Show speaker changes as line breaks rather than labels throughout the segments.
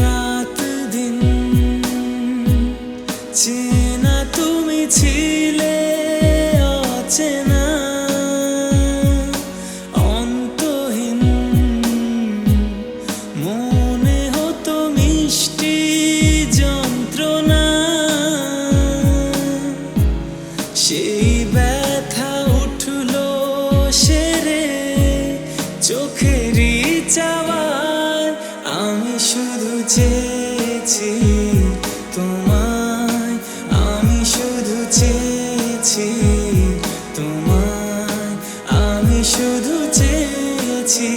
রাত দিন। চেনা তুমি ছিলে অচেনা অন্তহীন। মনে হতো মিষ্টি যন্ত্রণা। সেই চেয়েছি তোমায় আমি শুধু চেয়েছি তোমায় আমি শুধু চেয়েছি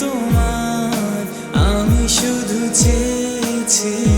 তোমায় আমি শুধু চেয়েছি।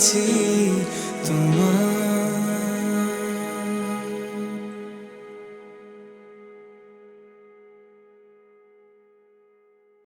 পেয়েছি তোমার